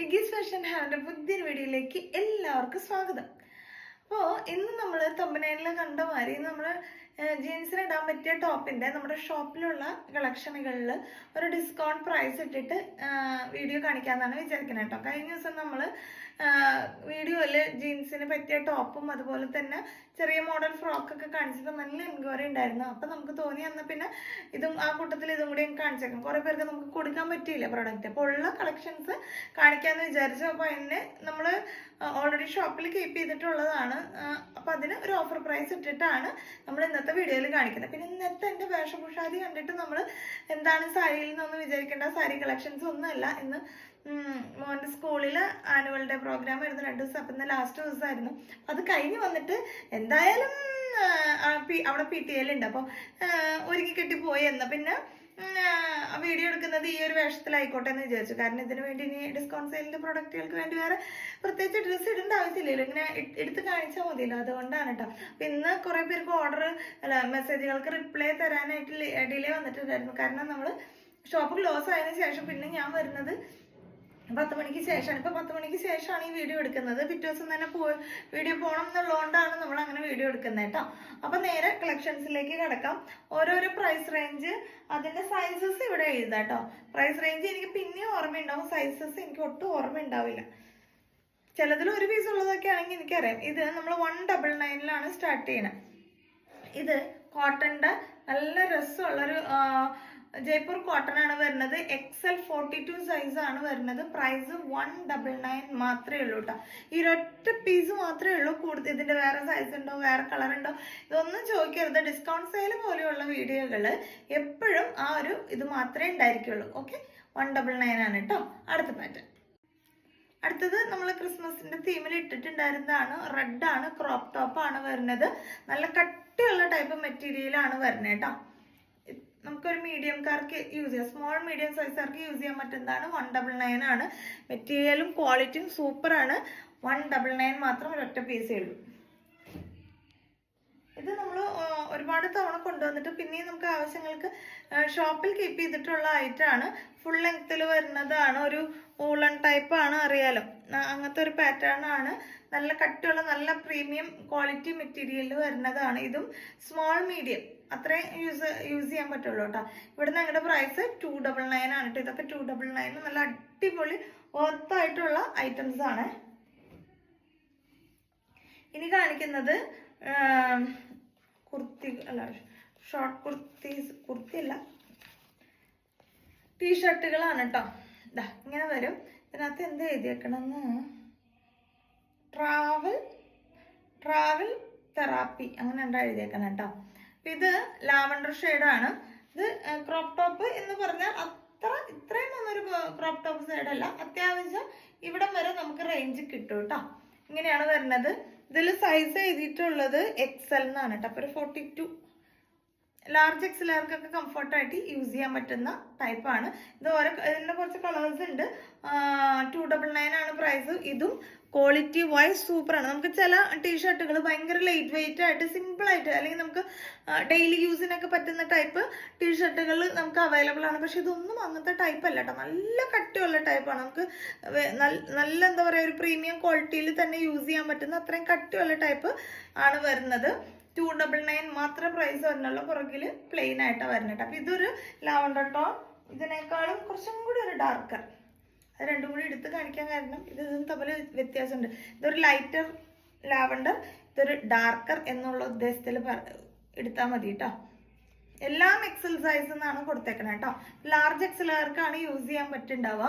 ലിഗീസ് fashion hand പുതിയൊരു വീഡിയോയിലേക്ക് എല്ലാവർക്കും സ്വാഗതം. അപ്പോൾ ഇന്ന് നമ്മൾ തമ്പനയിലെ കണ്ട മാതിരി നമ്മൾ ജീൻസിന് ഇടാൻ പറ്റിയ ടോപ്പിന്റെ നമ്മുടെ ഷോപ്പിലുള്ള കളക്ഷനുകളിൽ ഒരു ഡിസ്കൗണ്ട് പ്രൈസ് ഇട്ടിട്ട് വീഡിയോ കാണിക്കാമെന്നാണ് വിചാരിക്കുന്നത് കേട്ടോ. കഴിഞ്ഞ ദിവസം നമ്മൾ വീഡിയോയിൽ ജീൻസിന് പറ്റിയ ടോപ്പും അതുപോലെ തന്നെ ചെറിയ മോഡൽ ഫ്രോക്കൊക്കെ കാണിച്ചപ്പോൾ നല്ല എൻക്വയറി ഉണ്ടായിരുന്നു. അപ്പം നമുക്ക് തോന്നി എന്നാൽ പിന്നെ ഇതും ആ കൂട്ടത്തിൽ ഇതും കൂടി കാണിച്ചേക്കാം. കുറേ പേർക്ക് നമുക്ക് കൊടുക്കാൻ പറ്റിയില്ല പ്രോഡക്റ്റ് അപ്പോൾ ഉള്ള കളക്ഷൻസ് കാണിക്കാമെന്ന് വിചാരിച്ചു. അപ്പോൾ അതിന് നമ്മൾ ഓൾറെഡി ഷോപ്പിൽ കീപ്പ് ചെയ്തിട്ടുള്ളതാണ്. അപ്പോൾ അതിന് ഒരു ഓഫർ പ്രൈസ് ഇട്ടിട്ടാണ് നമ്മൾ ഇന്നത്തെ വീഡിയോയിൽ കാണിക്കുന്നത്. പിന്നെ ഇന്നത്തെ എന്റെ വേഷഭൂഷാദി കണ്ടിട്ട് നമ്മൾ എന്താണ് സാരിയിൽ നിന്നൊന്നും വിചാരിക്കേണ്ട സാരി കളക്ഷൻസ് ഒന്നുമല്ല. ഇന്ന് ഉം, മോന്റെ സ്കൂളിൽ ആനുവൽ ഡേ പ്രോഗ്രാം ആയിരുന്നു രണ്ട് ദിവസം. അപ്പം ഇന്ന് ലാസ്റ്റ് ദിവസമായിരുന്നു അത് കഴിഞ്ഞ് വന്നിട്ട് എന്തായാലും അവിടെ പി ടി എല്ലുണ്ട് അപ്പോൾ ഒരുക്കി കെട്ടി പോയി എന്നാ. പിന്നെ വീഡിയോ എടുക്കുന്നത് ഈ ഒരു വേഷത്തിലായിക്കോട്ടെ എന്ന് വിചാരിച്ചു. കാരണം ഇതിന് വേണ്ടി ഇനി ഡിസ്കൗണ്ട് സെയിലിന്റെ പ്രൊഡക്റ്റുകൾക്ക് വേണ്ടി വേറെ പ്രത്യേകിച്ച് ഡ്രസ്സ് ഇടേണ്ട ആവശ്യമില്ലല്ലോ. ഇങ്ങനെ എടുത്ത് കാണിച്ചാൽ മതിയല്ലോ. അതുകൊണ്ടാണ് കേട്ടോ അപ്പം ഇന്ന് കുറേ പേർക്ക് ഓർഡർ അല്ല മെസ്സേജുകൾക്ക് റിപ്ലൈ തരാനായിട്ട് ഡിലേ വന്നിട്ടുണ്ടായിരുന്നു. കാരണം നമ്മൾ ഷോപ്പ് ക്ലോസ് ആയതിനു ശേഷം പിന്നെ ഞാൻ വരുന്നത് പത്ത് മണിക്ക് ശേഷമാണ് ഇപ്പൊ പത്ത് മണിക്ക് ശേഷമാണ് ഈ വീഡിയോ എടുക്കുന്നത്. പിറ്റേ ദിവസം തന്നെ പോ വീഡിയോ പോകണം എന്നുള്ളതുകൊണ്ടാണ് നമ്മൾ അങ്ങനെ വീഡിയോ എടുക്കുന്നത് കേട്ടോ. അപ്പൊ നേരെ കളക്ഷൻസിലേക്ക് കിടക്കാം. ഓരോരോ പ്രൈസ് റേഞ്ച് അതിന്റെ സൈസസ് ഇവിടെ എഴുതാം കേട്ടോ. പ്രൈസ് റേഞ്ച് എനിക്ക് പിന്നെയും ഓർമ്മയുണ്ടാവും. സൈസസ് എനിക്ക് ഒട്ടും ഓർമ്മ ഉണ്ടാവില്ല ചിലതിൽ ഒരു പീസ് ഉള്ളതൊക്കെ ആണെങ്കിൽ എനിക്കറിയാം. ഇത് നമ്മൾ വൺ ഡബിൾ നയനിലാണ് സ്റ്റാർട്ട് ചെയ്യണത് ഇത് കോട്ടന്റെ നല്ല രസമുള്ളൊരു ജയ്പൂർ കോട്ടൺ ആണ് വരുന്നത്. എക്സൽ ഫോർട്ടി ടു സൈസ് ആണ് വരുന്നത്. പ്രൈസ് വൺ ഡബിൾ നയൻ മാത്രമേ ഉള്ളൂ കേട്ടോ ഈ ഒരൊറ്റ പീസ് മാത്രമേ ഉള്ളൂ. കൂടുതൽ ഇതിന്റെ വേറെ സൈസ് ഉണ്ടോ? വേറെ കളർ ഉണ്ടോ? ഇതൊന്നും ചോദിക്കരുത്. ഡിസ്കൗണ്ട് സെയിൽ പോലെയുള്ള വീഡിയോകൾ എപ്പോഴും ആ ഒരു ഇത് മാത്രമേ ഉണ്ടായിരിക്കുള്ളൂ. ഓക്കെ വൺ ഡബിൾ നയൻ ആണ് കേട്ടോ അടുത്ത പാറ്റേൺ അടുത്തത് നമ്മൾ ക്രിസ്മസിന്റെ തീമിൽ ഇട്ടിട്ടുണ്ടായിരുന്നതാണ്. റെഡ് ആണ് ക്രോപ്പ് ആണ് വരുന്നത്. നല്ല കട്ടിയുള്ള ടൈപ്പ് മെറ്റീരിയൽ ആണ് വരുന്നത് കേട്ടോ നമുക്കൊരു മീഡിയംകാർക്ക് യൂസ് ചെയ്യാം. സ്മോൾ മീഡിയം സൈസുകാർക്ക് യൂസ് ചെയ്യാൻ പറ്റുന്നതാണ് വൺ ഡബിൾ നയൻ ആണ്. മെറ്റീരിയലും ക്വാളിറ്റിയും സൂപ്പർ ആണ്. വൺ ഡബിൾ നയൻ മാത്രം ഒരൊറ്റ പീസേ ഉള്ളൂ. ഇത് നമ്മൾ ഒരുപാട് തവണ കൊണ്ടുവന്നിട്ട് പിന്നെയും നമുക്ക് ആവശ്യങ്ങൾക്ക് ഷോപ്പിൽ കീപ്പ് ചെയ്തിട്ടുള്ള ഐറ്റാണ് ഫുൾ ലെങ്ത്തിൽ വരുന്നതാണ്. ഒരു ഊളൺ ടൈപ്പ് ആണ് അറിയാലോ. അങ്ങനത്തെ ഒരു പാറ്റേൺ ആണ്. നല്ല കട്ടിയുള്ള നല്ല പ്രീമിയം ക്വാളിറ്റി മെറ്റീരിയലിൽ വരുന്നതാണ്. ഇതും സ്മോൾ മീഡിയം അത്രയും യൂസ് യൂസ് ചെയ്യാൻ പറ്റുള്ളൂ കേട്ടോ. ഇവിടെ ഞങ്ങളുടെ പ്രൈസ് ടു ഡബിൾ നയൻ ആണ് കേട്ടോ. ഇതൊക്കെ ടു ഡബിൾ നയൻ നല്ല അടിപൊളി വർത്തായിട്ടുള്ള ഐറ്റംസ് ആണ്. ഇനി കാണിക്കുന്നത് കുർത്തി അല്ല ഷോർട്ട് കുർത്തീസ് കുർത്തി അല്ല ടീഷർട്ടുകളാണ് കേട്ടോ. ഇതാ ഇങ്ങനെ വരും. ഇതിനകത്ത് എന്ത് എഴുതിയേക്കണമെന്ന് ട്രാവൽ ട്രാവൽ തെറാപ്പി അങ്ങനെ ഉണ്ടാ എഴുതിയേക്കണം കേട്ടോ. ഇത് ലാവണ്ടർ ഷെയ്ഡാണ്. ഇത് ക്രോപ്പ് ടോപ്പ് എന്ന് പറഞ്ഞാൽ അത്ര ഇത്രയും ഒന്നൊരു ക്രോപ്പ് ടോപ്പ് സൈഡല്ല അത്യാവശ്യം ഇവിടം വരെ നമുക്ക് റേഞ്ച് കിട്ടും കേട്ടോ ഇങ്ങനെയാണ് വരുന്നത്. ഇതിൽ സൈസ് എഴുതിയിട്ടുള്ളത് എക്സൽ എന്നാണ് കേട്ടോ അപ്പോൾ ഒരു ഫോർട്ടി ടു ലാർജ് എക്സ് ലാർക്കൊക്കെ കംഫർട്ടായിട്ട് യൂസ് ചെയ്യാൻ പറ്റുന്ന ടൈപ്പാണ് ഇത് ഓരോ ഇതിന്റെ കുറച്ച് കളേഴ്സ് ഉണ്ട്. ടു ഡബിൾ നയൻ ആണ് പ്രൈസ് ഇതും ക്വാളിറ്റി വൈസ് സൂപ്പറാണ് നമുക്ക് ചില ടീഷർട്ടുകൾ ഭയങ്കര ലൈറ്റ് വെയിറ്റ് ആയിട്ട് സിമ്പിൾ ആയിട്ട് അല്ലെങ്കിൽ നമുക്ക് ഡെയിലി യൂസിനൊക്കെ പറ്റുന്ന ടൈപ്പ് ടീഷർട്ടുകൾ നമുക്ക് അവൈലബിൾ ആണ്. പക്ഷെ ഇതൊന്നും അങ്ങനത്തെ ടൈപ്പ് അല്ല കേട്ടോ നല്ല കട്ടിയുള്ള ടൈപ്പാണ് നമുക്ക് നല്ല എന്താ പറയുക ഒരു പ്രീമിയം ക്വാളിറ്റിയിൽ തന്നെ യൂസ് ചെയ്യാൻ പറ്റുന്ന അത്രയും കട്ടിയുള്ള ടൈപ്പ് ആണ് വരുന്നത്. ടു ഡബിൾ നയൻ മാത്രമേ പ്രൈസ് വരുന്നുള്ളൂ പുറകിൽ പ്ലെയിൻ ആയിട്ടാണ് വരുന്നത് അപ്പം ഇതൊരു ലാവണ്ടർ ടോൺ ഇതിനേക്കാളും കുറച്ചും കൂടി ഒരു ഡാർക്കർ അത് രണ്ടും കൂടി എടുത്ത് കാണിക്കാൻ കാരണം ഇത് ഇതും തമ്മിൽ വ്യത്യാസമുണ്ട്. ഇതൊരു ലൈറ്റർ ലാവണ്ടർ ഇതൊരു ഡാർക്കർ എന്നുള്ള ഉദ്ദേശത്തിൽ എടുത്താൽ മതി കേട്ടോ എല്ലാം എക്സൽ സൈസ് എന്നാണ് കൊടുത്തേക്കണേ കേട്ടോ ലാർജ് എക്സലുകാർക്കാണ് യൂസ് ചെയ്യാൻ പറ്റുണ്ടാവുക.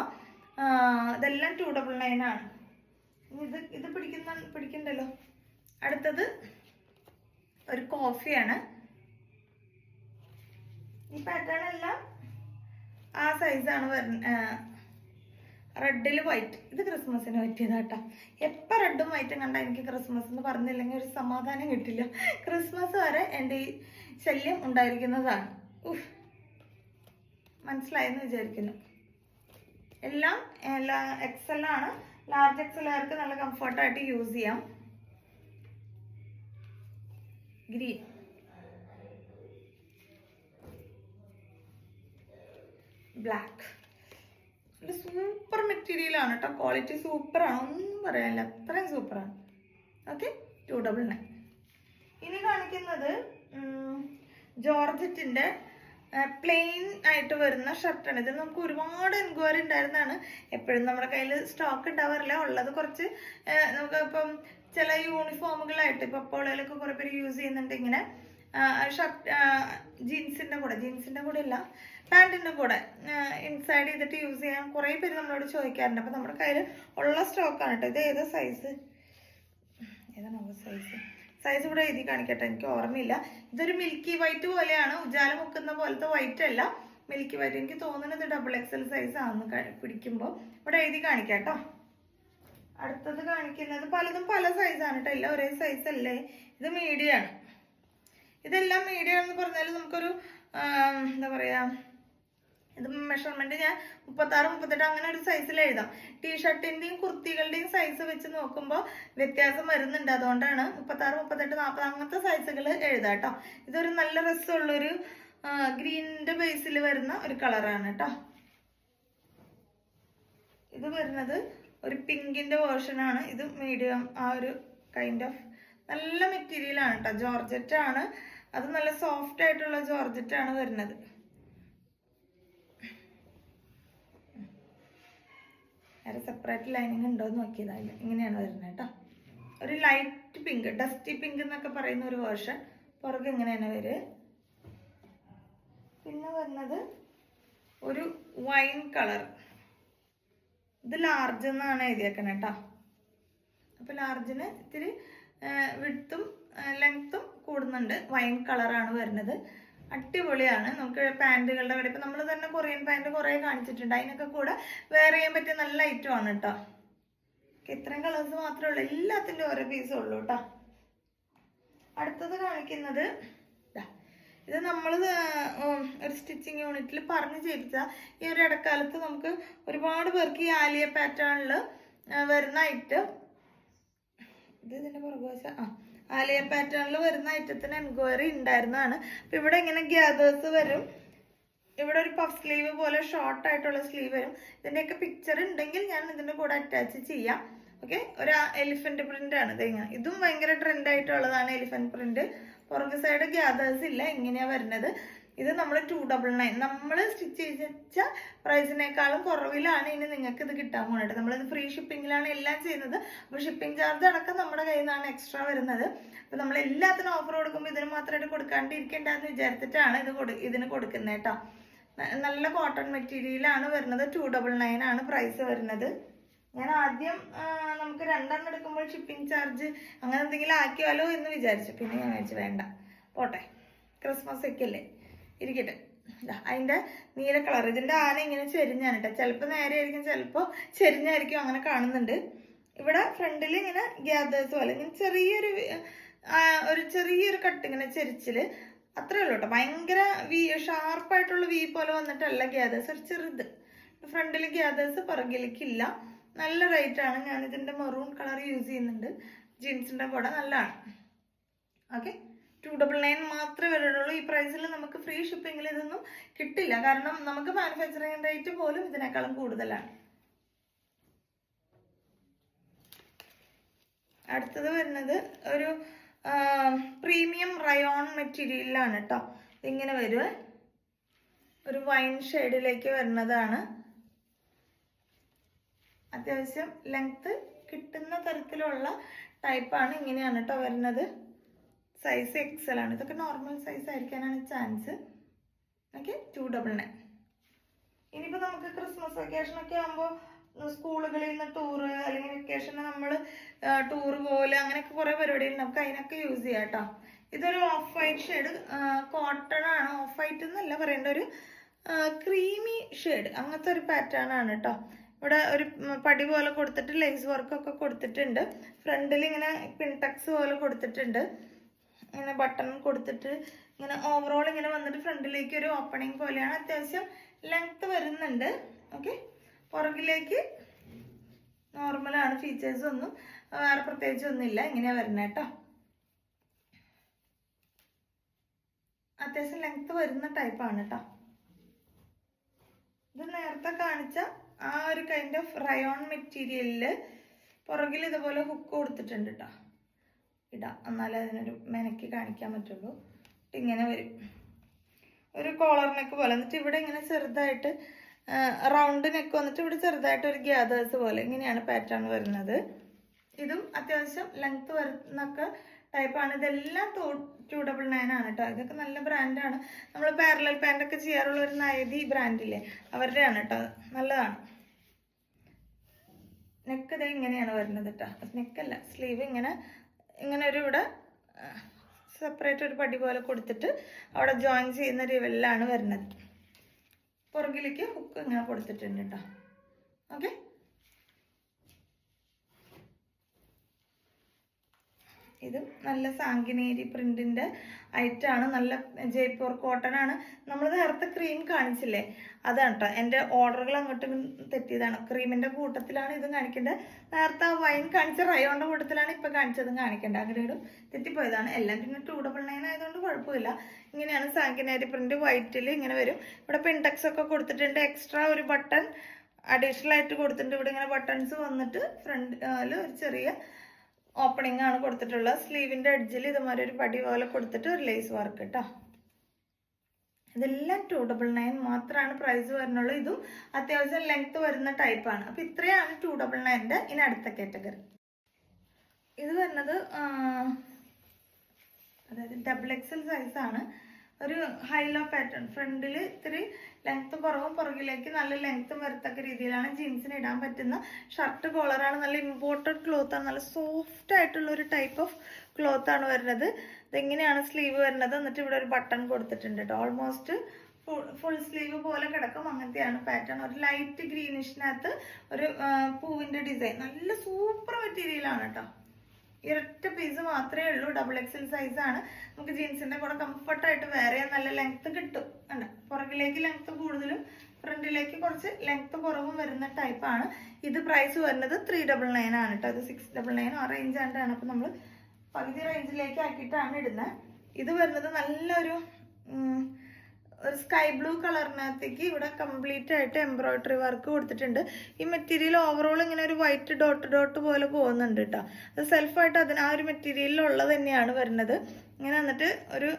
ഇതെല്ലാം ടു ഡബിൾ നയൻ ആണ്. ഇത് ഇത് പിടിക്കുന്ന പിടിക്കണ്ടല്ലോ? അടുത്തത് ഒരു കോഫിയാണ്. ഈ പാറ്റേൺ എല്ലാം ആ സൈസാണ് വരുന്നത് റെഡിൽ വൈറ്റ് ഇത് ക്രിസ്മസിന് പറ്റിയതാട്ടോ. എപ്പോൾ റെഡും വൈറ്റും കണ്ടാൽ എനിക്ക് ക്രിസ്മസ് എന്ന് പറഞ്ഞില്ലെങ്കിൽ ഒരു സമാധാനം കിട്ടില്ല. ക്രിസ്മസ് വരെ എന്റെ ഈ ശല്യം ഉണ്ടായിരിക്കുന്നതാണ്. ഉഫ്. മനസ്സിലായെന്ന് വിചാരിക്കുന്നു. എല്ലാം എല്ലാ എക്സൽ ആണ്. ലാർജ് എക്സലുകാർക്ക് നല്ല കംഫർട്ടായിട്ട് യൂസ് ചെയ്യാം. ഗ്രീൻ ബ്ലാക്ക് നല്ല സൂപ്പർ മെറ്റീരിയലാണ് കേട്ടോ ക്വാളിറ്റി സൂപ്പറാണ് ഒന്നും പറയാനില്ല. അത്രയും സൂപ്പറാണ് ഓക്കെ ടു ഡബിൾ നയൻ ഇനി കാണിക്കുന്നത് ജോർജറ്റിന്റെ പ്ലെയിൻ ആയിട്ട് വരുന്ന ഷർട്ടാണ് ഇത് നമുക്ക് ഒരുപാട് എൻക്വയറി ഉണ്ടായിരുന്നതാണ്. എപ്പോഴും നമ്മുടെ കയ്യിൽ സ്റ്റോക്ക് ഉണ്ടാവാറില്ല. ഉള്ളത് കുറച്ച് നമുക്ക് ഇപ്പം ചില യൂണിഫോമുകളായിട്ട് ഇപ്പൊ അപ്പോളയിലൊക്കെ കുറെ പേര് യൂസ് ചെയ്യുന്നുണ്ട് ഇങ്ങനെ. ഷർട്ട് ജീൻസിന്റെ കൂടെ ജീൻസിന്റെ കൂടെ അല്ല പാന്റിന്റെ കൂടെ ഇൻസൈഡ് ചെയ്തിട്ട് യൂസ് ചെയ്യാൻ കുറെ പേര് നമ്മളോട് ചോദിക്കാറുണ്ട്. അപ്പൊ നമ്മുടെ കയ്യിൽ ഉള്ള സ്റ്റോക്കാണ് കേട്ടോ ഇത് ഏതാ സൈസ് ഏതാ ഏതാണ് സൈസ് സൈസ് ഇവിടെ എഴുതി കാണിക്കട്ടെ എനിക്ക് ഓർമ്മയില്ല. ഇതൊരു മിൽക്കി വൈറ്റ് പോലെയാണ്. ഉജാല മുക്കുന്ന പോലത്തെ വൈറ്റ് അല്ല. മിൽക്കി വൈറ്റ് എനിക്ക് തോന്നുന്നത് ഡബിൾ എക്സൽ സൈസ് ആണെന്ന് പിടിക്കുമ്പോൾ ഇവിടെ എഴുതി കാണിക്കാം കേട്ടോ അടുത്തത് കാണിക്കുന്നത് പലതും പല സൈസാണ് കേട്ടോ എല്ലാം ഒരേ സൈസ് അല്ലേ? ഇത് മീഡിയം ആണ്. ഇതെല്ലാം മീഡിയം ആണെന്ന് പറഞ്ഞാൽ നമുക്കൊരു എന്താ പറയാ ഇത് മെഷർമെന്റ് ഞാൻ മുപ്പത്താറ് മുപ്പത്തെട്ട് അങ്ങനെ ഒരു സൈസിൽ എഴുതാം. ടീഷർട്ടിന്റെയും കുർത്തികളുടെയും സൈസ് വെച്ച് നോക്കുമ്പോൾ വ്യത്യാസം വരുന്നുണ്ട്. അതുകൊണ്ടാണ് മുപ്പത്താറ് മുപ്പത്തെട്ട് നാൽപ്പത് അങ്ങനത്തെ സൈസുകൾ എഴുതാം കേട്ടോ ഇതൊരു നല്ല രസമുള്ളൊരു ഗ്രീനിന്റെ ബേസിൽ വരുന്ന ഒരു കളറാണ് കേട്ടോ ഇത് വരുന്നത് ഒരു പിങ്കിന്റെ വേർഷനാണ് ഇത് മീഡിയം ആ ഒരു കൈൻഡ് ഓഫ് നല്ല മെറ്റീരിയലാണ് കേട്ടോ ജോർജറ്റ് ആണ്. അത് നല്ല സോഫ്റ്റ് ആയിട്ടുള്ള ജോർജറ്റ് ആണ് വരുന്നത്. വേറെ സെപ്പറേറ്റ് ലൈനിങ് ഉണ്ടോ എന്ന് നോക്കിയതായില്ല ഇങ്ങനെയാണ് വരുന്നത് കേട്ടോ ഒരു ലൈറ്റ് പിങ്ക് ഡസ്റ്റി പിങ്ക് എന്നൊക്കെ പറയുന്ന ഒരു വേർഷൻ പുറകെ ഇങ്ങനെയാണ് വരിക. പിന്നെ വരുന്നത് ഒരു വൈൻ കളർ ഇത് ലാർജ് എന്നാണ് എഴുതിയേക്കണേ കേട്ടോ അപ്പൊ ലാർജിന് ഇത്തിരി വിട്ടും ലെങ്ത്തും കൂടുന്നുണ്ട്. വൈൻ കളറാണ് വരുന്നത്. അടിപൊളിയാണ്. നമുക്ക് പാന്റുകളുടെ കൂടെ ഇപ്പം നമ്മൾ തന്നെ കൊറിയൻ പാന്റ് കുറേ കാണിച്ചിട്ടുണ്ട്. അതിനൊക്കെ കൂടെ വെയർ ചെയ്യാൻ പറ്റിയ നല്ല ഐറ്റം ആണ് കേട്ടോ ഇത്രയും കളേഴ്സ് മാത്രമേ ഉള്ളൂ. എല്ലാത്തിന്റെ ഓരോ പീസും ഉള്ളൂ കേട്ടോ അടുത്തത് കാണിക്കുന്നത്. ഇത് നമ്മൾ ഒരു സ്റ്റിച്ചിങ് യൂണിറ്റിൽ പറഞ്ഞു ചെയ്യിച്ച ഈ ഒരു ഇടക്കാലത്ത് നമുക്ക് ഒരുപാട് പേർക്ക് ഈ ആലിയ പാറ്റേണിൽ വരുന്ന ഇത് ഇതിന്റെ പുറകുവശ ആ ആലിയ പാറ്റേണിൽ വരുന്ന ഐറ്റത്തിന് എൻക്വയറി ഉണ്ടായിരുന്നതാണ്. അപ്പം ഇവിടെ ഇങ്ങനെ ഗ്യാദേഴ്സ് വരും. ഇവിടെ ഒരു പഫ് സ്ലീവ് പോലെ ഷോർട്ട് ആയിട്ടുള്ള സ്ലീവ് വരും. ഇതിന്റെയൊക്കെ പിക്ചർ ഉണ്ടെങ്കിൽ ഞാൻ ഇതിന്റെ കൂടെ അറ്റാച്ച് ചെയ്യാം. ഓക്കെ ഒരു എലിഫന്റ് പ്രിന്റ് ആണ് ഇത് ഇങ്ങനെ. ഇതും ഭയങ്കര ട്രെൻഡായിട്ടുള്ളതാണ് എലിഫന്റ് പ്രിന്റ് പുറകു സൈഡ് ഗ്യാദേഴ്സ് ഇല്ല ഇങ്ങനെയാ വരുന്നത്? ഇത് നമ്മൾ ടു ഡബിൾ നയൻ നമ്മൾ സ്റ്റിച്ച് ചെയ്ത പ്രൈസിനേക്കാളും കുറവിലാണ് ഇനി നിങ്ങൾക്ക് ഇത് കിട്ടാൻ പോകുന്നത് നമ്മളിത് ഫ്രീ ഷിപ്പിങ്ങിലാണ് എല്ലാം ചെയ്യുന്നത്. അപ്പോൾ ഷിപ്പിംഗ് ചാർജ് അടക്കം നമ്മുടെ കയ്യിൽ നിന്നാണ് എക്സ്ട്രാ വരുന്നത്. അപ്പോൾ നമ്മൾ എല്ലാത്തിനും ഓഫർ കൊടുക്കുമ്പോൾ ഇതിന് മാത്രമായിട്ട് കൊടുക്കാണ്ടിരിക്കേണ്ടെന്ന് വിചാരിച്ചിട്ടാണ് ഇത് കൊടു ഇതിന് കൊടുക്കുന്നത് കേട്ടോ നല്ല കോട്ടൺ മെറ്റീരിയലാണ് വരുന്നത്. ടു ഡബിൾ നയൻ ആണ് പ്രൈസ് വരുന്നത്. ഞാൻ ആദ്യം നമുക്ക് രണ്ടെണ്ണം എടുക്കുമ്പോൾ ഷിപ്പിംഗ് ചാർജ് അങ്ങനെ എന്തെങ്കിലും ആക്കിയാലോ എന്ന് വിചാരിച്ചു. പിന്നെ ഞാൻ വിചാരിച്ചു വേണ്ട. പോട്ടെ. ക്രിസ്മസ് ഒക്കെ അല്ലേ? ഇരിക്കട്ടെ. ദാ, അതിന്റെ നീല കളർ. ഇതിന്റെ ആന ഇങ്ങനെ ചെരിഞ്ഞാണ് കേട്ടോ ചിലപ്പോൾ നേരെ ആയിരിക്കും ചിലപ്പോൾ ചെരിഞ്ഞായിരിക്കും അങ്ങനെ കാണുന്നുണ്ട്. ഇവിടെ ഫ്രണ്ടിൽ ഇങ്ങനെ ഗ്യാദേഴ്സ് പോലെ ഇങ്ങനെ ചെറിയൊരു ഒരു ചെറിയൊരു കട്ട് ഇങ്ങനെ ചെരിച്ചിൽ. അത്രേ ഉള്ളൂ കേട്ടോ ഭയങ്കര വി ഷാർപ്പായിട്ടുള്ള വി പോലെ വന്നിട്ടല്ല ഗ്യാദേഴ്സ്. ഒരു ചെറുത്. ഫ്രണ്ടിൽ ഗ്യാദേഴ്സ് പുറകിലേക്കില്ല. നല്ല റേറ്റ് ആണ്. ഞാൻ ഇതിന്റെ മെറൂൺ കളർ യൂസ് ചെയ്യുന്നുണ്ട്. ജീൻസിന്റെ കൂടെ നല്ലതാണ്. ഓക്കെ ടു ഡബിൾ നയൻ മാത്രമേ വരുള്ളൂ ഈ പ്രൈസിൽ നമുക്ക് ഫ്രീ ഷിപ്പിങ്ങിൽ ഇതൊന്നും കിട്ടില്ല. കാരണം നമുക്ക് മാനുഫാക്ചറിങ് റേറ്റ് പോലും ഇതിനേക്കാളും കൂടുതലാണ്. അടുത്തത് വരുന്നത് ഒരു പ്രീമിയം റയോൺ മെറ്റീരിയലാണ് കേട്ടോ ഇതിങ്ങനെ വരുവേ. ഒരു വൈൻ ഷെയ്ഡിലേക്ക് വരുന്നതാണ്. അത്യാവശ്യം ലെങ്ത് കിട്ടുന്ന തരത്തിലുള്ള ടൈപ്പാണ് ഇങ്ങനെയാണ് കേട്ടോ വരുന്നത്. സൈസ് എക്സൽ ആണ്. ഇതൊക്കെ normal size ആയിരിക്കാനാണ് chance okay two double nine ഇനിയിപ്പോൾ നമുക്ക് ക്രിസ്മസ് വെക്കേഷൻ ഒക്കെ ആകുമ്പോൾ സ്കൂളുകളിൽ നിന്ന് ടൂറ് അല്ലെങ്കിൽ വെക്കേഷന് നമ്മൾ ടൂർ പോലെ അങ്ങനെയൊക്കെ കുറേ പരിപാടികൾ നമുക്ക് അതിനൊക്കെ യൂസ് ചെയ്യാം കേട്ടോ ഇതൊരു ഓഫ് വൈറ്റ് ഷെയ്ഡ് കോട്ടൺ ആണ്. ഓഫ് വൈറ്റ് എന്നല്ല പറയേണ്ട ഒരു ക്രീമി ഷെയ്ഡ് അങ്ങനത്തെ ഒരു പാറ്റേൺ ആണ് കേട്ടോ ഇവിടെ ഒരു പടി പോലെ കൊടുത്തിട്ട് ലേസ് വർക്കൊക്കെ കൊടുത്തിട്ടുണ്ട്. ഫ്രണ്ടിൽ ഇങ്ങനെ പിൻടക്സ് പോലെ കൊടുത്തിട്ടുണ്ട്. ഇങ്ങനെ ബട്ടൺ കൊടുത്തിട്ട് ഇങ്ങനെ ഓവറോൾ ഇങ്ങനെ വന്നിട്ട് ഫ്രണ്ടിലേക്ക് ഒരു ഓപ്പണിങ് പോലെയാണ്. അത്യാവശ്യം ലെങ്ത് വരുന്നുണ്ട്. ഓക്കെ പുറകിലേക്ക് നോർമലാണ് ഫീച്ചേഴ്സ് ഒന്നും വേറെ പ്രത്യേകിച്ച് ഒന്നുമില്ല. ഇങ്ങനെയാണ് വരുന്നത് കേട്ടോ അത്യാവശ്യം ലെങ്ത് വരുന്ന ടൈപ്പാണ് കേട്ടോ ഇത് നേരത്തെ കാണിച്ച ആ ഒരു കൈൻഡ് ഓഫ് റയോൺ മെറ്റീരിയലിൽ പുറകിൽ ഇതുപോലെ ഹുക്ക് കൊടുത്തിട്ടുണ്ട് കേട്ടോ ഇടാം. എന്നാലേ അതിനൊരു മെനക്കി കാണിക്കാൻ പറ്റുള്ളൂ. ഇങ്ങനെ വരും. ഒരു കോളർ നെക്ക് പോലെ. എന്നിട്ട് ഇവിടെ ഇങ്ങനെ ചെറുതായിട്ട് റൗണ്ട് നെക്ക് വന്നിട്ട് ഇവിടെ ചെറുതായിട്ട് ഒരു ഗ്യാദേഴ്സ് പോലെ ഇങ്ങനെയാണ് പാറ്റേൺ വരുന്നത്. ഇതും അത്യാവശ്യം ലെങ്ത് വരുന്നൊക്കെ ടൈപ്പാണ് ഇതെല്ലാം ടു ഡബിൾ നയൻ ആണ് കേട്ടോ ഇതൊക്കെ നല്ല ബ്രാൻഡാണ് നമ്മൾ പാരലൽ പാന്റൊക്കെ ചെയ്യാറുള്ള ഒരു നയതി ബ്രാൻഡില്ലേ അവരുടെയാണ് കേട്ടോ നല്ലതാണ്. നെക്ക് ഇത് ഇങ്ങനെയാണ് വരുന്നത് കേട്ടോ നെക്കല്ല സ്ലീവ് ഇങ്ങനെ ഇങ്ങനെ ഒരു ഇവിടെ സെപ്പറേറ്റ് ഒരു പടി പോലെ കൊടുത്തിട്ട് അവിടെ ജോയിൻ ചെയ്യുന്ന രീതിയിലാണ് വരുന്നത്. പുറകിലേക്ക് ഹുക്ക് ഇങ്ങനെ കൊടുത്തിട്ടുണ്ട് കേട്ടോ ഓക്കെ ഇതും നല്ല സാങ്കിനേരി പ്രിന്റിന്റെ ഐറ്റാണ് നല്ല ജയ്പൂർ കോട്ടൺ ആണ്. നമ്മൾ നേരത്തെ ക്രീം കാണിച്ചില്ലേ? അതാണ് കേട്ടോ എന്റെ ഓർഡറുകൾ അങ്ങോട്ടും തെറ്റിയതാണ്. ക്രീമിന്റെ കൂട്ടത്തിലാണ് ഇതും കാണിക്കേണ്ടത് നേരത്തെ ആ വൈൻ കാണിച്ച റയോണിന്റെ കൂട്ടത്തിലാണ് ഇപ്പൊ കാണിച്ചതും കാണിക്കേണ്ടത് അങ്ങനെയും തെറ്റിപ്പോയതാണ്. എല്ലാം പിന്നെ ടൂ ഡബിൾ ആയതുകൊണ്ട് കുഴപ്പമില്ല. ഇങ്ങനെയാണ് സാങ്കിനേരി പ്രിന്റ് വൈറ്റിൽ ഇങ്ങനെ വരും. ഇവിടെ പിൻടെക്സ് ഒക്കെ കൊടുത്തിട്ടുണ്ട്. എക്സ്ട്രാ ഒരു ബട്ടൺ അഡീഷണൽ ആയിട്ട് കൊടുത്തിട്ടുണ്ട്. ഇവിടെ ഇങ്ങനെ ബട്ടൺസ് വന്നിട്ട് ഫ്രണ്ട് ഒരു ചെറിയ ഓപ്പണിംഗ് ആണ് കൊടുത്തിട്ടുള്ളത്. സ്ലീവിന്റെ എഡ്ജിൽ ഇതുമാതിരി ഒരു പടി പോലെ കൊടുത്തിട്ട് ഒരു ലേസ് വർക്ക് കേട്ടോ ഇതെല്ലാം ടു ഡബിൾ നയൻ മാത്രമാണ് പ്രൈസ് വരുന്നുള്ളൂ. ഇതും അത്യാവശ്യം ലെങ്ത് വരുന്ന ടൈപ്പാണ് അപ്പൊ ഇത്രയാണ് ടു ഡബിൾ നയന്റെ ഇനി അടുത്ത കാറ്റഗറി ഇത് വരുന്നത് അതായത് ഡബിൾ എക്സൽ സൈസ് ഒരു ഹൈലോ പാറ്റേൺ ഫ്രണ്ടിൽ ഇത്തിരി ലെങ്ത്ത് കുറവും പുറകിലേക്ക് നല്ല ലെങ്ത്തും വരത്തക്ക രീതിയിലാണ് ജീൻസിന് ഇടാൻ പറ്റുന്ന ഷർട്ട് കോളറാണ് നല്ല ഇമ്പോർട്ടഡ് ക്ലോത്ത് ആണ്. നല്ല സോഫ്റ്റ് ആയിട്ടുള്ള ഒരു ടൈപ്പ് ഓഫ് ക്ലോത്ത് ആണ് വരുന്നത്. ഇതെങ്ങനെയാണ് സ്ലീവ് വരുന്നത്? എന്നിട്ട് ഇവിടെ ഒരു ബട്ടൺ കൊടുത്തിട്ടുണ്ട് കേട്ടോ ഓൾമോസ്റ്റ് ഫുൾ സ്ലീവ് പോലെ കിടക്കും. അങ്ങനത്തെയാണ് പാറ്റേൺ ഒരു ലൈറ്റ് ഗ്രീനിഷിനകത്ത് ഒരു പൂവിന്റെ ഡിസൈൻ നല്ല സൂപ്പർ മെറ്റീരിയലാണ് കേട്ടോ ഒരൊറ്റ പീസ് മാത്രമേ ഉള്ളൂ. ഡബിൾ എക്സൽ സൈസ് ആണ്. നമുക്ക് ജീൻസിന്റെ കൂടെ കംഫർട്ടായിട്ട് വേറെ നല്ല ലെങ്ത്ത് കിട്ടും. ഉണ്ട്. പുറകിലേക്ക് ലെങ്ത്ത് കൂടുതലും ഫ്രണ്ടിലേക്ക് കുറച്ച് ലെങ്ത്ത് കുറവും വരുന്ന ടൈപ്പാണ് ഇത് പ്രൈസ് വരുന്നത് ത്രീ ഡബിൾ നയൻ ആണ് കേട്ടോ അത് സിക്സ് ഡബിൾ നയൻ ആ റേഞ്ച് ആണ്ടാണ് അപ്പം നമ്മൾ പകുതി റേഞ്ചിലേക്ക് ആക്കിയിട്ടാണ് ഇടുന്നത് ഇത് വരുന്നത് നല്ലൊരു ഒരു സ്കൈ ബ്ലൂ കളറിനകത്തേക്ക് ഇവിടെ കംപ്ലീറ്റ് ആയിട്ട് എംബ്രോയിഡറി വർക്ക് കൊടുത്തിട്ടുണ്ട്. ഈ മെറ്റീരിയൽ ഓവറോൾ ഇങ്ങനെ ഒരു വൈറ്റ് ഡോട്ട് ഡോട്ട് പോലെ പോകുന്നുണ്ട് കേട്ടോ അത് സെൽഫായിട്ട് അതിന് ആ ഒരു മെറ്റീരിയലിൽ ഉള്ളത് തന്നെയാണ് വരുന്നത്. ഇങ്ങനെ വന്നിട്ട് ഒരു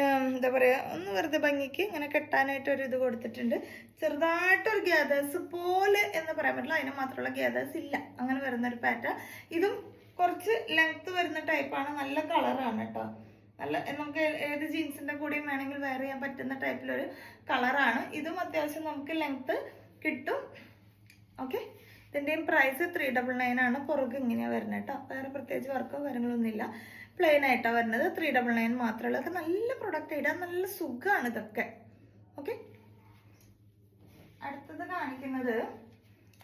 എന്താ പറയുക ഒന്ന് വെറുതെ ഭംഗിക്ക് ഇങ്ങനെ കെട്ടാനായിട്ട് ഒരു ഇത് കൊടുത്തിട്ടുണ്ട്. ചെറുതായിട്ടൊരു ഗ്യാദേഴ്സ് പോലെ എന്ന് പറയാൻ പറ്റില്ല. അതിന് മാത്രമുള്ള ഗ്യാദേഴ്സ് ഇല്ല. അങ്ങനെ വരുന്ന ഒരു പാറ്റ ഇതും കുറച്ച് ലെങ്ത്ത് വരുന്ന ടൈപ്പാണ് നല്ല കളറാണ് കേട്ടോ നല്ല നമുക്ക് ഏത് ജീൻസിന്റെ കൂടെയും വേണമെങ്കിൽ വെയർ ചെയ്യാൻ പറ്റുന്ന ടൈപ്പിലൊരു കളറാണ് ഇതും അത്യാവശ്യം നമുക്ക് ലെങ്ത്ത് കിട്ടും. ഓക്കെ ഇതിന്റെയും പ്രൈസ് ത്രീ ഡബിൾ നയൻ ആണ്. പുറകെ ഇങ്ങനെയാണ് വരുന്നത് കേട്ടോ. വേറെ പ്രത്യേകിച്ച് വർക്കോ കാര്യങ്ങളൊന്നുമില്ല. പ്ലെയിൻ ആയിട്ടാണ് വരുന്നത്. ത്രീ ഡബിൾ നയൻ മാത്രമേ ഉള്ളൂ. നല്ല പ്രൊഡക്റ്റ് ഇടാൻ നല്ല സുഖമാണ് ഇതൊക്കെ. ഓക്കെ അടുത്തത് കാണിക്കുന്നത്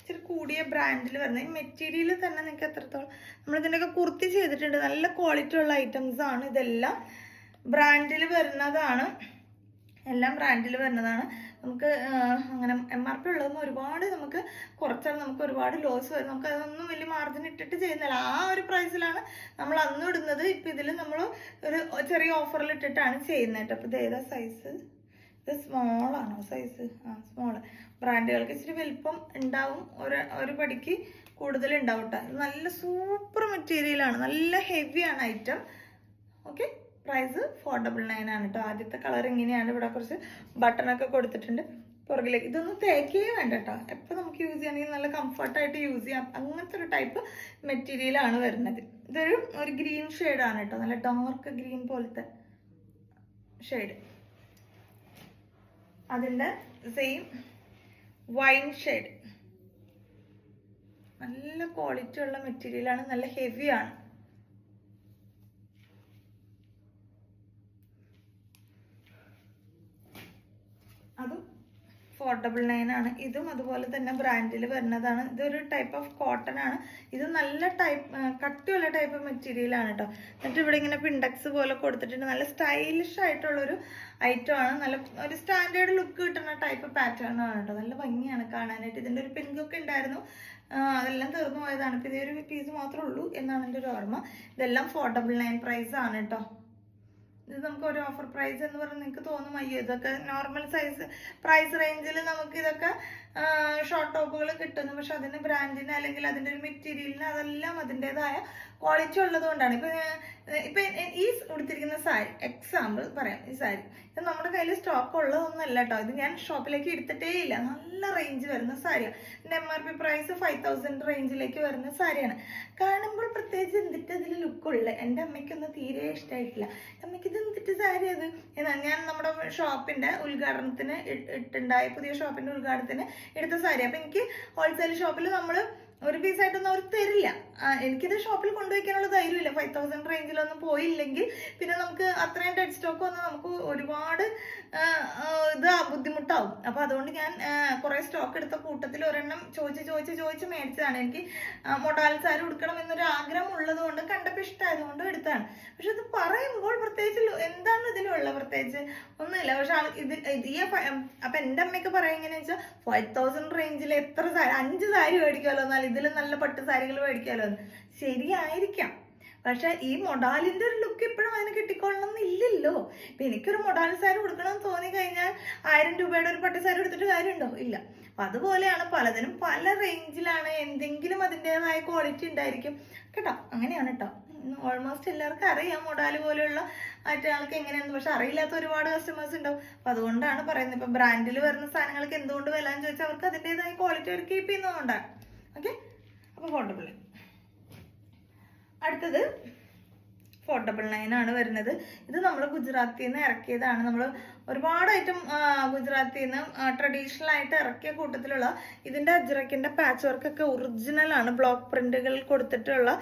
ഇച്ചിരി കൂടിയ ബ്രാൻഡിൽ വരുന്ന ഈ മെറ്റീരിയൽ തന്നെ നിങ്ങൾക്ക് എത്രത്തോളം നമ്മളിതിന്റെയൊക്കെ കുർത്തി ചെയ്തിട്ടുണ്ട്. നല്ല ക്വാളിറ്റി ഉള്ള ഐറ്റംസ് ആണ് ഇതെല്ലാം. ബ്രാൻഡിൽ വരുന്നതാണ്. എല്ലാം ബ്രാൻഡിൽ വരുന്നതാണ്. നമുക്ക് അങ്ങനെ എം ആർ പി ഉള്ളതൊന്നും ഒരുപാട് നമുക്ക് കുറച്ചാൽ നമുക്ക് ഒരുപാട് ലോസ് വരും. നമുക്ക് അതൊന്നും വലിയ മാർജിൻ ഇട്ടിട്ട് ചെയ്യുന്നില്ല. ആ ഒരു പ്രൈസിലാണ് നമ്മൾ അന്ന് ഇടുന്നത്. ഇപ്പം ഇതിൽ നമ്മൾ ഒരു ചെറിയ ഓഫറിൽ ഇട്ടിട്ടാണ് ചെയ്യുന്നത് കേട്ടോ. അപ്പോൾ ഇത് ഏതാ സൈസ് ഇത് സ്മോൾ ആണോ സൈസ് ആ സ്മോൾ ബ്രാൻഡുകൾക്ക് ഇച്ചിരി വലിപ്പം ഉണ്ടാവും. ഒരു ഒരു പടിക്ക് കൂടുതൽ ഉണ്ടാവും കേട്ടോ ഇത് നല്ല സൂപ്പർ മെറ്റീരിയലാണ് നല്ല ഹെവിയാണ് item okay price four double nine ആണ് കേട്ടോ ആദ്യത്തെ കളർ ഇങ്ങനെയാണ്. ഇവിടെ കുറച്ച് ബട്ടണൊക്കെ കൊടുത്തിട്ടുണ്ട്. പുറകിലേക്ക്. ഇതൊന്നും തേക്കുകയേ വേണ്ട കേട്ടോ എപ്പോൾ നമുക്ക് യൂസ് ചെയ്യണമെങ്കിൽ നല്ല കംഫർട്ടായിട്ട് യൂസ് ചെയ്യാം. അങ്ങനത്തെ ഒരു ടൈപ്പ് മെറ്റീരിയലാണ് വരുന്നത്. ഇതൊരു ഒരു ഗ്രീൻ ഷെയ്ഡാണ് കേട്ടോ നല്ല ഡാർക്ക് ഗ്രീൻ പോലത്തെ ഷെയ്ഡ് അതിന്റെ സെയിം വൈൻ ഷെയ്ഡ് നല്ല ക്വാളിറ്റി ഉള്ള മെറ്റീരിയലാണ് നല്ല ഹെവിയാണ് അതും ഫോർ ഡബിൾ നയൻ ആണ്. ഇതും അതുപോലെ തന്നെ ബ്രാൻഡിൽ വരുന്നതാണ്. ഇതൊരു ടൈപ്പ് ഓഫ് കോട്ടൺ ആണ്. ഇത് നല്ല ടൈപ്പ് കട്ടിയുള്ള ടൈപ്പ് മെറ്റീരിയലാണ് കേട്ടോ എന്നിട്ട് ഇവിടെ ഇങ്ങനെ പിണ്ടക്സ് പോലെ കൊടുത്തിട്ടുണ്ട്. നല്ല സ്റ്റൈലിഷ് ആയിട്ടുള്ളൊരു ഐറ്റം ആണ്. നല്ല ഒരു സ്റ്റാൻഡേർഡ് ലുക്ക് കിട്ടുന്ന ടൈപ്പ് പാറ്റേൺ ആണ് കേട്ടോ നല്ല ഭംഗിയാണ് കാണാനായിട്ട്. ഇതിന്റെ ഒരു പിങ്ക് ഒക്കെ ഉണ്ടായിരുന്നു. അതെല്ലാം തീർന്നു പോയതാണ്. ഇപ്പോൾ ഇതേ ഒരു പീസ് മാത്രമേ ഉള്ളൂ എന്നാണ് എന്റെ ഒരു ഓർമ്മ. ഇതെല്ലാം ഫോർ ഡബിൾ നയൻ പ്രൈസ് ആണ് കേട്ടോ ഇത് നമുക്ക് ഒരു ഓഫർ പ്രൈസ് എന്ന് പറഞ്ഞാൽ നിങ്ങൾക്ക് തോന്നും അയ്യോ ഇതൊക്കെ നോർമൽ സൈസ് പ്രൈസ് റേഞ്ചിൽ നമുക്ക് ഇതൊക്കെ ഷോർട്ട് ടോപ്പുകൾ കിട്ടുന്നു. പക്ഷെ അതിന് ബ്രാൻഡിന് അല്ലെങ്കിൽ അതിന്റെ ഒരു മെറ്റീരിയലിന് അതെല്ലാം അതിന്റെതായ ക്വാളിറ്റി ഉള്ളത് കൊണ്ടാണ്. ഇപ്പൊ ഇപ്പം ഈ ഉടുത്തിരിക്കുന്ന സാരി എക്സാമ്പിൾ പറയാം. ഈ സാരി ഇത് നമ്മുടെ കയ്യിൽ സ്റ്റോക്ക് ഉള്ളതൊന്നുമല്ല കേട്ടോ ഇത് ഞാൻ ഷോപ്പിലേക്ക് എടുത്തിട്ടേ ഇല്ല. നല്ല റേഞ്ച് വരുന്ന സാരിയാണ് M R P price five thousand റേഞ്ചിലേക്ക് വരുന്ന സാരിയാണ്. കാണുമ്പോൾ പ്രത്യേകിച്ച് എന്തിട്ട് അതിൽ ലുക്കുള്ള എന്റെ അമ്മയ്ക്കൊന്നും തീരെ ഇഷ്ടമായിട്ടില്ല അമ്മയ്ക്ക് ഇത് എന്തിട്ട് സാരി അത്? ഞാൻ നമ്മുടെ ഷോപ്പിന്റെ ഉദ്ഘാടനത്തിന് ഇട്ടുണ്ടായ പുതിയ ഷോപ്പിന്റെ ഉദ്ഘാടനത്തിന് എടുത്ത സാരി. അപ്പൊ എനിക്ക് ഹോൾസെയിൽ ഷോപ്പിൽ നമ്മൾ ഒരു പീസായിട്ടൊന്നും അവർ തരില്ല. എനിക്കിത് ഷോപ്പിൽ കൊണ്ടുവയ്ക്കാനുള്ള ധൈര്യമില്ല. ഫൈവ് തൗസൻഡ് റേഞ്ചിലൊന്നും പോയില്ലെങ്കിൽ പിന്നെ നമുക്ക് അത്രയും ഡെഡ് സ്റ്റോക്ക് വന്നാൽ നമുക്ക് ഒരുപാട് ഇത് ബുദ്ധിമുട്ടാവും. അപ്പോൾ അതുകൊണ്ട് ഞാൻ കുറേ സ്റ്റോക്ക് എടുത്ത കൂട്ടത്തിൽ ഒരെണ്ണം ചോദിച്ച് ചോദിച്ച് ചോദിച്ച് മേടിച്ചതാണ്. എനിക്ക് മൊഡാൽ സാരി ഉടുക്കണം എന്നൊരു ആഗ്രഹം ഉള്ളത് കൊണ്ട് കണ്ടപ്പോൾ ഇഷ്ടമായതുകൊണ്ട് എടുത്താണ്. പക്ഷെ ഇത് പറയുമ്പോൾ പ്രത്യേകിച്ച് എന്താണ് ഇതിലുള്ള പ്രത്യേകിച്ച്? ഒന്നുമില്ല. പക്ഷെ ഇത് ഈ അപ്പൊ എന്റെ അമ്മയൊക്കെ പറയാ എങ്ങനെയാ വെച്ചാൽ ഫൈവ് തൗസൻഡ് റേഞ്ചിൽ എത്ര സാരി അഞ്ച് സാരി മേടിക്കുമല്ലോ എന്നാൽ ഇതിൽ നല്ല പട്ട് സാരികൾ മേടിക്കാമല്ലോ ശരിയായിരിക്കാം. പക്ഷെ ഈ മൊഡാലിന്റെ ഒരു ലുക്ക് ഇപ്പോഴും അതിന് കിട്ടിക്കൊള്ളണം എന്നില്ലല്ലോ ഇപ്പൊ എനിക്കൊരു മൊഡാൽ സാരി കൊടുക്കണം തോന്നി കഴിഞ്ഞാൽ ആയിരം രൂപയുടെ ഒരു പട്ട് സാരി എടുത്തിട്ട് കാര്യമുണ്ടോ? ഇല്ല. അപ്പൊ അതുപോലെയാണ് പലതിനും പല റേഞ്ചിലാണ് എന്തെങ്കിലും അതിന്റെതായ ക്വാളിറ്റി ഉണ്ടായിരിക്കും. കേട്ടോ? അങ്ങനെയാണ് കേട്ടോ. ഓൾമോസ്റ്റ് എല്ലാവർക്കും അറിയാം മൊഡാൽ പോലെയുള്ള മറ്റൊരാൾക്ക് എങ്ങനെയാണ് പക്ഷെ അറിയില്ലാത്ത ഒരുപാട് കസ്റ്റമേഴ്സ് ഉണ്ടാവും. അപ്പൊ അതുകൊണ്ടാണ് പറയുന്നത്. ഇപ്പൊ ബ്രാൻഡിൽ വരുന്ന സാധനങ്ങൾക്ക് എന്തുകൊണ്ട് വില എന്ന് ചോദിച്ചാൽ അവർക്ക് അതിന്റെതായ ക്വാളിറ്റി അവർ കീപ്പ് ചെയ്യുന്നതുകൊണ്ടാണ്. ഓക്കെ അപ്പൊ ലൈൻ അടുത്തത് നയൻ ആണ് വരുന്നത്. ഇത് നമ്മൾ ഗുജറാത്തിൽ നിന്ന് ഇറക്കിയതാണ്. നമ്മൾ ഒരുപാട് ഐറ്റം ഗുജറാത്തിൽ നിന്ന് ട്രഡീഷണൽ ആയിട്ട് ഇറക്കിയ കൂട്ടത്തിലുള്ള ഇതിന്റെ അജ്രക്കിന്റെ പാച്ച് വർക്കൊക്കെ ഒറിജിനൽ ആണ്. ബ്ലോക്ക് പ്രിന്റുകൾ കൊടുത്തിട്ടുള്ള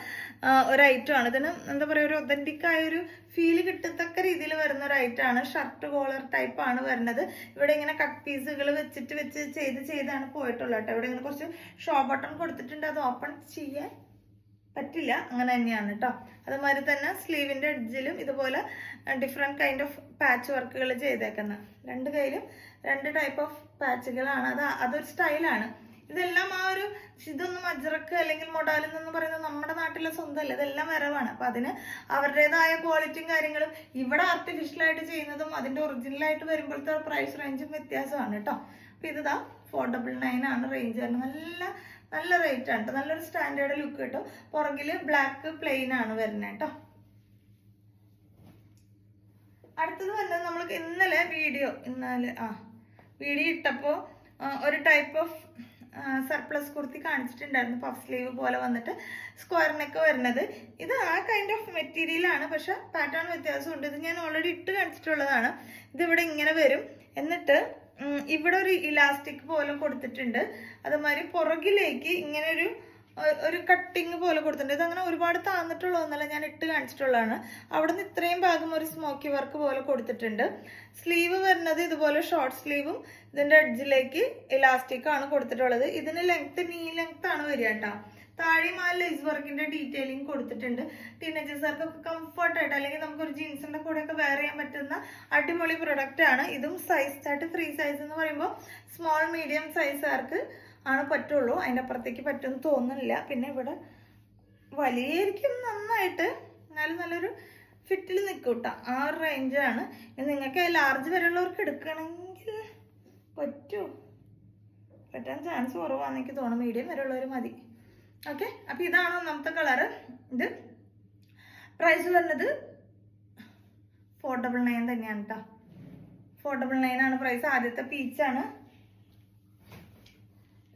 ഒരു ഐറ്റം ആണ്. ഇതിന് എന്താ പറയുക ഒരു ഒതന്റിക് ആയ ഒരു ഫീൽ കിട്ടത്തക്ക രീതിയിൽ വരുന്ന ഒരു ഐറ്റം ആണ്. ഷർട്ട് കോളർ ടൈപ്പ് ആണ് വരുന്നത്. ഇവിടെ ഇങ്ങനെ കട്ട് പീസുകൾ വെച്ചിട്ട് വെച്ച് ചെയ്ത് ചെയ്താണ് പോയിട്ടുള്ളത് കേട്ടോ. ഇവിടെ ഇങ്ങനെ കുറച്ച് ഷോ ബട്ടൺ കൊടുത്തിട്ടുണ്ട്. അത് ഓപ്പൺ ചെയ്യാൻ പറ്റില്ല. അങ്ങനെ തന്നെയാണ് കേട്ടോ അതുമാതിരി തന്നെ സ്ലീവിന്റെ എഡ്ജിലും ഇതുപോലെ ഡിഫറെന്റ് കൈൻഡ് ഓഫ് പാച്ച് വർക്കുകൾ ചെയ്തേക്കുന്നത് രണ്ട് കയ്യിലും രണ്ട് ടൈപ്പ് ഓഫ് പാച്ചുകളാണ് അത് അതൊരു സ്റ്റൈലാണ് ഇതെല്ലാം ആ ഒരു ഇതൊന്നും അജറക്ക് അല്ലെങ്കിൽ മൊഡാൽ എന്ന് പറയുന്നത് നമ്മുടെ നാട്ടിലെ സ്വന്തമല്ല. ഇതെല്ലാം വരവാണ്. അപ്പൊ അതിന് അവരുടേതായ ക്വാളിറ്റിയും കാര്യങ്ങളും ഇവിടെ ആർട്ടിഫിഷ്യൽ ആയിട്ട് ചെയ്യുന്നതും അതിന്റെ ഒറിജിനൽ ആയിട്ട് വരുമ്പോഴത്തെ പ്രൈസ് റേഞ്ചും വ്യത്യാസമാണ് കേട്ടോ അപ്പൊ ഇതാ ഫോർ ഡബിൾ നയൻ ആണ്. റേഞ്ച് വരുന്നത് നല്ല നല്ല റേറ്റ് ആണ് കേട്ടോ നല്ലൊരു സ്റ്റാൻഡേർഡ് ലുക്ക് കിട്ടും പുറകിൽ ബ്ലാക്ക് പ്ലെയിൻ ആണ് വരുന്നത് കേട്ടോ അടുത്തത് വരുന്നത് നമ്മൾ ഇന്നലെ വീഡിയോ ഇന്നലെ ആ വീഡിയോ ഇട്ടപ്പോൾ ഒരു ടൈപ്പ് ഓഫ് സർപ്ലസ് കുർത്തി കാണിച്ചിട്ടുണ്ടായിരുന്നു. പഫ് സ്ലീവ് പോലെ വന്നിട്ട് സ്ക്വയറിനൊക്കെ നെക്ക് വരുന്നത്. ഇത് ആ കൈൻഡ് ഓഫ് മെറ്റീരിയൽ ആണ്. പക്ഷെ പാറ്റേൺ വ്യത്യാസമുണ്ട്. ഇത് ഞാൻ ഓൾറെഡി ഇട്ട് കാണിച്ചിട്ടുള്ളതാണ്. ഇതിവിടെ ഇങ്ങനെ വരും. എന്നിട്ട് ഇവിടെ ഒരു ഇലാസ്റ്റിക് പോലും കൊടുത്തിട്ടുണ്ട്. അതുമാതിരി പുറകിലേക്ക് ഇങ്ങനെ ഒരു ഒരു കട്ടിങ് പോലെ കൊടുത്തിട്ടുണ്ട്. ഇതങ്ങനെ ഒരുപാട് താന്നിട്ടുള്ളതെന്നല്ല ഞാൻ ഇട്ട് കാണിച്ചിട്ടുള്ളതാണ്. അവിടുന്ന് ഇത്രയും ഭാഗം ഒരു സ്മോക്കി വർക്ക് പോലെ കൊടുത്തിട്ടുണ്ട്. സ്ലീവ് വരുന്നത് ഇതുപോലെ ഷോർട്ട് സ്ലീവും ഇതിന്റെ എഡ്ജിലേക്ക് ഇലാസ്റ്റിക് ആണ് കൊടുത്തിട്ടുള്ളത്. ഇതിന് ലെങ്ത്ത് നീ ലെങ്ത്താണ് വരിക കേട്ടോ. താഴെയും ആ ലേസ് വർക്കിന്റെ ഡീറ്റെയിലിംഗ് കൊടുത്തിട്ടുണ്ട്. ടീനേജേഴ്സുകാർക്കൊക്കെ കംഫർട്ട് ആയിട്ട് അല്ലെങ്കിൽ നമുക്കൊരു ജീൻസിന്റെ കൂടെ ഒക്കെ വെയർ ചെയ്യാൻ പറ്റുന്ന അടിപൊളി പ്രൊഡക്റ്റ് ആണ്. ഇതും സൈസ് ആയിട്ട് ഫ്രീ സൈസ് എന്ന് പറയുമ്പോൾ സ്മോൾ മീഡിയം സൈസുകാർക്ക് ആണ് പറ്റുള്ളൂ. അതിന്റെ അപ്പുറത്തേക്ക് പറ്റുമെന്ന് തോന്നുന്നില്ല. പിന്നെ ഇവിടെ വലിയായിരിക്കും നന്നായിട്ട്. എന്നാലും നല്ലൊരു ഫിറ്റിൽ നിൽക്കൂട്ട കേട്ടോ ആ ഒരു റേഞ്ചാണ് നിങ്ങൾക്ക് ലാർജ് വരെയുള്ളവർക്ക് എടുക്കണമെങ്കിൽ പറ്റുമോ പറ്റാൻ ചാൻസ് കുറവാണെന്ന് എനിക്ക് തോന്നുന്നു. മീഡിയം വരെയുള്ളവർ മതി. ഓക്കെ അപ്പൊ ഇതാണ് ഒന്നാമത്തെ കളറ് ഇത് പ്രൈസ് വരുന്നത് ഫോർ ഡബിൾ നയൻ തന്നെയാണ് കേട്ടോ ഫോർ ഡബിൾ നയൻ ആണ് പ്രൈസ് ആദ്യത്തെ പീച്ചാണ്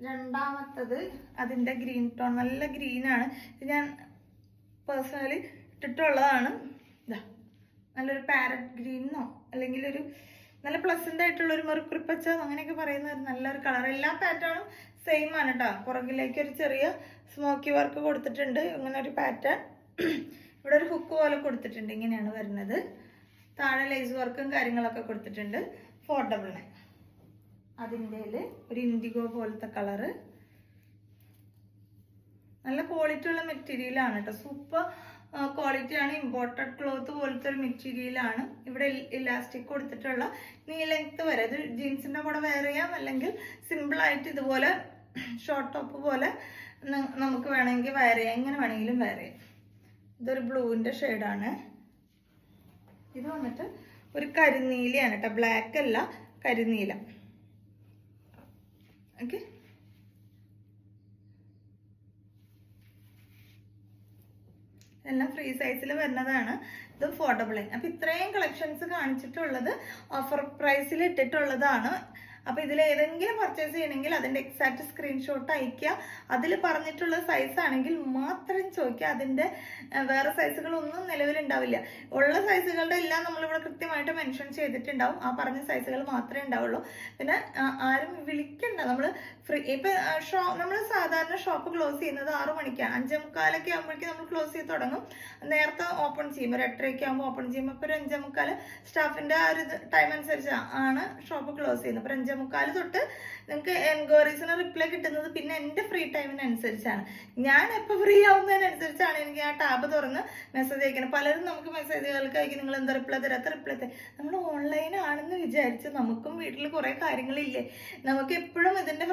രണ്ടാമത്തത് അതിന്റെ ഗ്രീൻ ടോൺ നല്ല ഗ്രീനാണ് ഇത് ഞാൻ പേഴ്സണലി ഇട്ടിട്ടുള്ളതാണ്. നല്ലൊരു പാരറ്റ് ഗ്രീനോ അല്ലെങ്കിൽ ഒരു നല്ല പ്ലസന്റ് ആയിട്ടുള്ള ഒരു മെറുക്കുറി പച്ച അങ്ങനെയൊക്കെ പറയുന്ന നല്ലൊരു കളർ എല്ലാ പാറ്റേണും സെയിം ആണ് കേട്ടോ പുറകിലേക്ക് ഒരു ചെറിയ സ്മോക്കി വർക്ക് കൊടുത്തിട്ടുണ്ട്. ഇങ്ങനെ ഒരു പാറ്റേൺ ഇവിടെ ഒരു ഹുക്ക് പോലെ കൊടുത്തിട്ടുണ്ട്. ഇങ്ങനെയാണ് വരുന്നത്. താഴെ ലൈസ് വർക്കും കാര്യങ്ങളൊക്കെ കൊടുത്തിട്ടുണ്ട്. ഫോർ ഡബിൾ നയൻ അതിന്റെ ഒരു ഇൻഡിഗോ പോലത്തെ കളറ് നല്ല ക്വാളിറ്റി ഉള്ള മെറ്റീരിയലാണ് കേട്ടോ. സൂപ്പർ ക്വാളിറ്റിയാണ് ഇമ്പോർട്ടഡ് ക്ലോത്ത് പോലത്തെ ഒരു മെറ്റീരിയലാണ് ഇവിടെ ഇലാസ്റ്റിക് കൊടുത്തിട്ടുള്ള നീ ലെങ്ത് വരെ. ഇത് ജീൻസിന്റെ കൂടെ വെയർ ചെയ്യാം. അല്ലെങ്കിൽ സിമ്പിളായിട്ട് ഇതുപോലെ ഷോർട്ട് ടോപ്പ് പോലെ നമുക്ക് വേണമെങ്കിൽ വയർ ചെയ്യാം എങ്ങനെ വേണമെങ്കിലും വയർ ചെയ്യാം ഇതൊരു ബ്ലൂവിന്റെ ഷെയ്ഡാണ് ഇത് വന്നിട്ട് ഒരു കരിനീലയാണ് കേട്ടോ ബ്ലാക്ക് അല്ല കരിനീല. ഓക്കെ എല്ലാം ഫ്രീ സൈസിൽ വരുന്നതാണ്. ഇത് ഫോർഡബിൾ അപ്പം ഇത്രയും കളക്ഷൻസ് കാണിച്ചിട്ടുള്ളത് ഓഫർ പ്രൈസിൽ ഇട്ടിട്ടുള്ളതാണ്. അപ്പൊ ഇതിൽ ഏതെങ്കിലും പർച്ചേസ് ചെയ്യണമെങ്കിൽ അതിന്റെ എക്സാക്ട് സ്ക്രീൻഷോട്ട് അയക്കുക അതിൽ പറഞ്ഞിട്ടുള്ള സൈസ് ആണെങ്കിൽ മാത്രം ചോദിക്കുക. അതിന്റെ വേറെ സൈസുകളൊന്നും നിലവിലുണ്ടാവില്ല ഉള്ള സൈസുകളുടെ എല്ലാം നമ്മളിവിടെ കൃത്യമായിട്ട് മെൻഷൻ ചെയ്തിട്ടുണ്ടാവും. ആ പറഞ്ഞ സൈസുകൾ മാത്രമേ ഉണ്ടാവുള്ളൂ. പിന്നെ ആരും വിളിക്കണ്ട. നമ്മൾ ഫ്രീ ഇപ്പൊ ഷോ നമ്മൾ സാധാരണ ഷോപ്പ് ക്ലോസ് ചെയ്യുന്നത് ആറു മണിക്കാണ് അഞ്ചേ മുക്കാലൊക്കെ ആകുമ്പോഴേക്കും നമ്മൾ ക്ലോസ് ചെയ്ത് തുടങ്ങും. നേരത്തെ ഓപ്പൺ ചെയ്യും. ഒരു എട്ടരയ്ക്ക് ആകുമ്പോൾ ഓപ്പൺ ചെയ്യുമ്പോൾ ഇപ്പോൾ ഒരു അഞ്ചേ മുക്കാൽ സ്റ്റാഫിന്റെ ആ ഒരു ടൈം അനുസരിച്ച് ആണ് ഷോപ്പ് ക്ലോസ് ചെയ്യുന്നത്. അപ്പോൾ അഞ്ചേ മുക്കാൽ തൊട്ട് നിങ്ങൾക്ക് എൻക്വയറീസിന് റിപ്ലൈ കിട്ടുന്നത് പിന്നെ എന്റെ ഫ്രീ ടൈമിനനുസരിച്ചാണ് ഞാൻ എപ്പോൾ ഫ്രീ ആവുന്നതിനനുസരിച്ചാണ് എനിക്ക് ആ ടാബ് തുറന്ന് മെസ്സേജ് അയക്കണം. പലരും നമുക്ക് മെസ്സേജുകൾക്ക് അയക്കും. നിങ്ങൾ എന്താ റിപ്ലൈ തരാത്ത റിപ്ലൈ തരാം. നമ്മൾ ഓൺലൈൻ ആണെന്ന് വിചാരിച്ച് നമുക്കും വീട്ടിൽ കുറേ കാര്യങ്ങളില്ലേ? നമുക്ക് എപ്പോഴും ഇതിന്റെ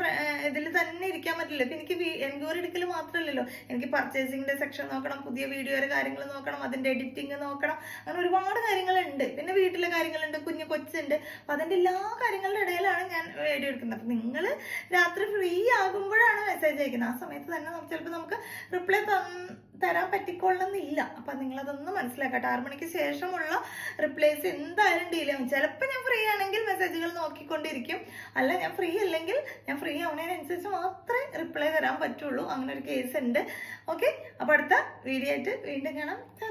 ഇതിൽ തന്നെ ഇരിക്കാൻ പറ്റില്ല. ഇപ്പം എനിക്ക് എൻക്വയറി എടുക്കൽ മാത്രമല്ലല്ലോ. എനിക്ക് പർച്ചേസിങ്ങിന്റെ സെക്ഷൻ നോക്കണം പുതിയ വീഡിയോയുടെ കാര്യങ്ങൾ നോക്കണം അതിന്റെ എഡിറ്റിംഗ് നോക്കണം. അങ്ങനെ ഒരുപാട് കാര്യങ്ങളുണ്ട്. പിന്നെ വീട്ടിലെ കാര്യങ്ങളുണ്ട് കുഞ്ഞു കൊച്ചുണ്ട്. അപ്പം അതിന്റെ എല്ലാ കാര്യങ്ങളുടെ ഇടയിലാണ് ഞാൻ വീഡിയോ എടുക്കുന്നത്. അപ്പം നിങ്ങൾ രാത്രി ഫ്രീ ആകുമ്പോഴാണ് മെസ്സേജ് അയക്കുന്നത്. ആ സമയത്ത് തന്നെ നമുക്ക് ചിലപ്പോൾ നമുക്ക് റിപ്ലൈ തരാൻ പറ്റിക്കൊള്ളണമെന്നില്ല അപ്പം നിങ്ങളതൊന്ന് മനസ്സിലാക്കട്ടെ. ആറ് മണിക്ക് ശേഷമുള്ള റിപ്ലൈസ് എന്തായാലും ഡീൽ ആവും. ചിലപ്പോൾ ഞാൻ ഫ്രീ ആണെങ്കിൽ മെസ്സേജുകൾ നോക്കിക്കൊണ്ടിരിക്കും. അല്ല ഞാൻ ഫ്രീ അല്ലെങ്കിൽ ഞാൻ ഫ്രീ ആവുന്നതിനനുസരിച്ച് മാത്രമേ റിപ്ലൈ തരാൻ പറ്റുള്ളൂ. അങ്ങനെ ഒരു കേസ് ഉണ്ട്. ഓക്കെ അപ്പോൾ അടുത്ത വീഡിയോ ആയിട്ട് വീണ്ടും കാണാം. ചാ